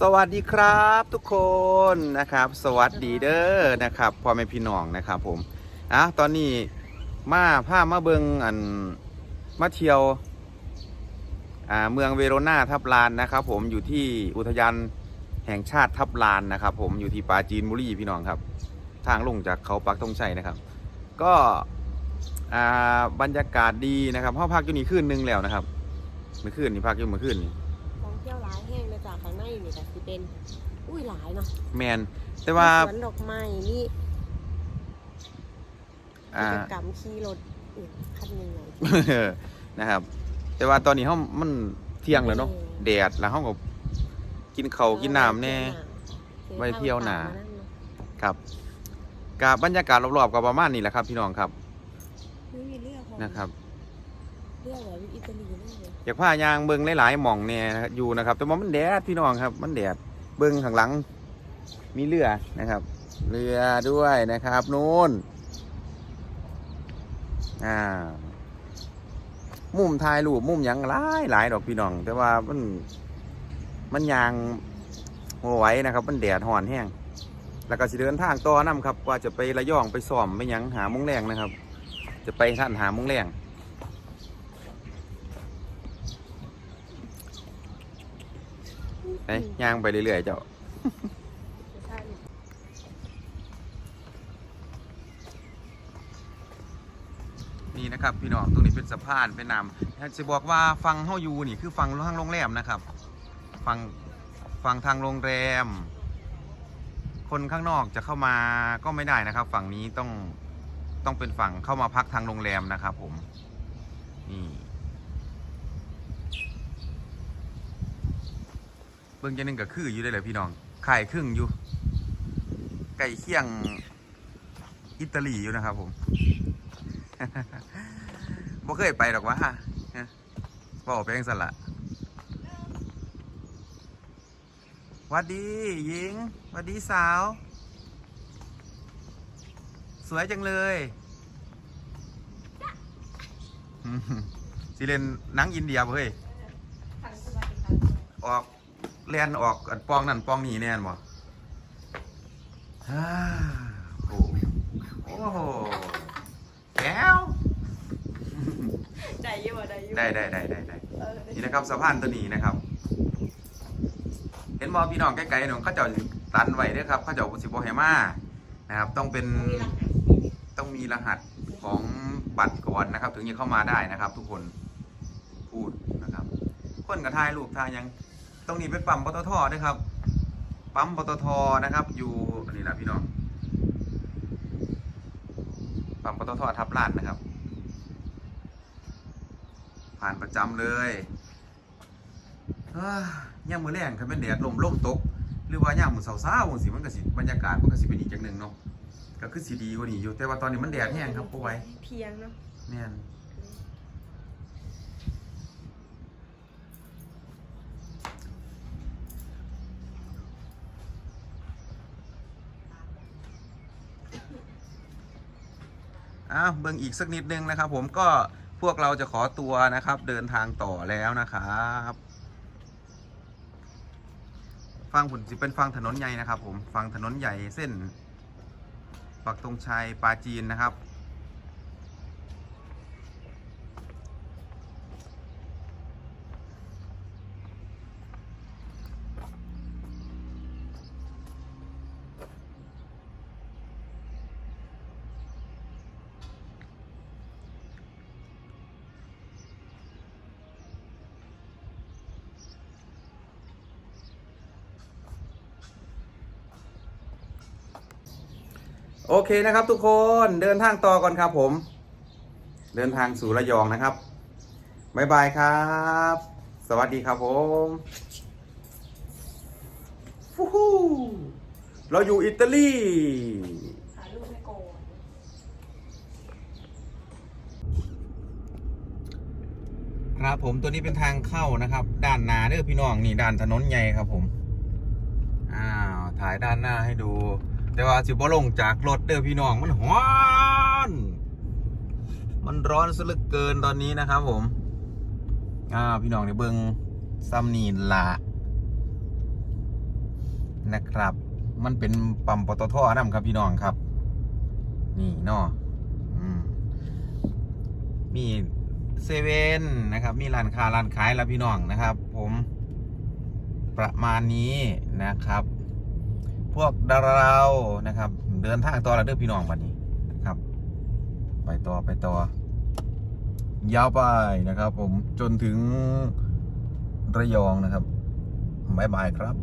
สวัสดีครับทุกคนนะครับ สวัสดีเด้อนะครับพ่อแม่พี่น้องนะครับผมอะตอนนี้มาพามาเบิงอันมาเที่ยวอ่าเมืองเวโรนาทับลานนะครับผมอยู่ที่อุทยานแห่งชาติทับลานนะครับผมอยู่ที่ปาจีนบุรีพี่น้องครับ ทางลงจากเขาปักธงชัยนะครับ ก็อ่าบรรยากาศดีนะครับห้องพักอยู่นี่คืนนึงแล้วนะครับเมื่อคืนนี่พักอยู่เมื่อคืนนี่ เที่ยวหลายแห่งเลยจากข้างในนี่แต่สิเป็น อุ้ยหลายเนาะแมนแต่ว่าสวนดอกไม้นี่อ่า กิจกรรมขี่รถอีกคันหนึ่งเลย นะครับ แต่ว่าตอนนี้เขามันเที่ยงแล้วเนาะแดดแล้วเขาก็กินเขาวกินน้ำแน่ ไว้เที่ยวหนาครับกับบรรยากาศรอบๆกับประมาณนี้แหละครับ พี่น้องครับไม่มีเรือของนะครับ เรือแบบอิตาลีนี่เลยอยากพายางเบิงหลายๆหม่องเนี่ยอยู่นะครับ แต่ว่ามันแดดพี่น้องครับ มันแดดเบิงข้างหลัง มีเรือนะครับ เรือด้วยนะครับนู่นอ่า มุมถ่ายรูปมุมหยังหลายหลายดอกพี่น้อง แต่ว่ามันมันยางโหไหว้นะครับ มันแดดห่อนแห้งแล้วก็สิเดินทางต่อนํครับ ว่าจะไประยองไปซ่อมไปหยังหามุ้งแรงนะครับ จะไปท่านหามุ้งแรง ไปย่างไปเรื่อยๆเจ้านี่นะครับพี่น้องตรงนี้เป็นสะพานเป็นน้ำจะบอกว่าฟังเฮาอยู่นี่คือฟังทางโรงแรมนะครับฟังฟังทางโรงแรม คนข้างนอกจะเข้ามาก็ไม่ได้นะครับ ฝั่งนี้ต้องต้องเป็นฝั่งเข้ามาพักทางโรงแรมนะครับผม เบิ่งจนึงก็คืออยู่ได้เลยพี่น้องไข่ครึ่งอยู่ไก่เคี่ยงอิตาลีอยู่นะครับผมบ่เคยไปหรอกวะฮะบอกไปเองสละวัดดีหญิงวัดดีสาว สวยจังเลยสิเล่นนังอินเดียบ่เฮ้ยออก เลียนออกอันปองนั่นปองนี่แน่นบ่ฮ่าโอ้โอ้โหแก้วใจอยู่ได้อยู่ได้ได้ได้ได้ได้เออนี่นะครับสะพานตัวนี้นะครับ เห็นบอพี่น้องใกล้ๆหนูเขาเจะตันไว้เด้วยครับเขาเจะสิบโบเฮมานะครับ ต้องเป็นต้องมีรหัสของบัตรก่อนนะครับ ถึงจะเข้ามาได้นะครับ ทุกคนพูดนะครับ คนกับทายลูกทายยังต รงนี้เป็นปั๊มปตทด้วยครับ ปั๊มปตทนะครับ อยู่อันนี้แหละพี่น้อง ปั๊มปตททับลาดนะครับ ผ่านประจำเลยเอ้ย่ามมือแรงคันเป็นแดดลมลมตก หรือว่าย่ามมือเสาๆจังสิมันก็สิบรรยากาศมันก็สิเป็นอีกอย่างหนึ่งเนาะก็คือสีดีกว่านี้อยู่แต่ว่าตอนนี้มันแดดแห้งครับพวกไว้เพียงเนาะเนี่ย อ้าวเบิ่งอีกสักนิดนึงนะครับ ผมก็พวกเราจะขอตัวนะครับ เดินทางต่อแล้วนะครับฟังผุนจะเป็นฟังถนนใหญ่นะครับ ผมฟังถนนใหญ่เส้น ปักตรงชัยปาจีนนะครับ โอเคนะครับ ทุกคนเดินทางต่อก่อนครับผม เดินทางสู่ระยองนะครับบ๊ายบายครับ สวัสดีครับผมฟูฮูเราอยู่อิตาลีครับผมตัวนี้เป็นทางเข้านะครับ ด้านหน้าเด้อพี่น้องนี่ด้านถนนใหญ่ครับผม อ้าว ถ่ายด้านหน้าให้ดู แต่ว่าสิบ่ลงจากรถเด้อพี่น้องมันร้อนมันร้อนซะเหลือเกินตอนนี้นะครับผมอ้าวพี่น้องในเบิงซัมนีละนะครับ มันเป็นปั๊มปตทนํครับพี่น้องครับ นี่เนาะอืมมีเซเว่นนะครับ มีร้านค้าร้านขายแล้วพี่น้องนะครับ ผมประมาณนี้นะครับ พวกดาราเรานะครับ เดินทางต่อแล้วเด้อพี่น้องวันนี้นะครับ ไปต่อไปต่อยาวไปนะครับ ผมจนถึงระยองนะครับบายบายครับ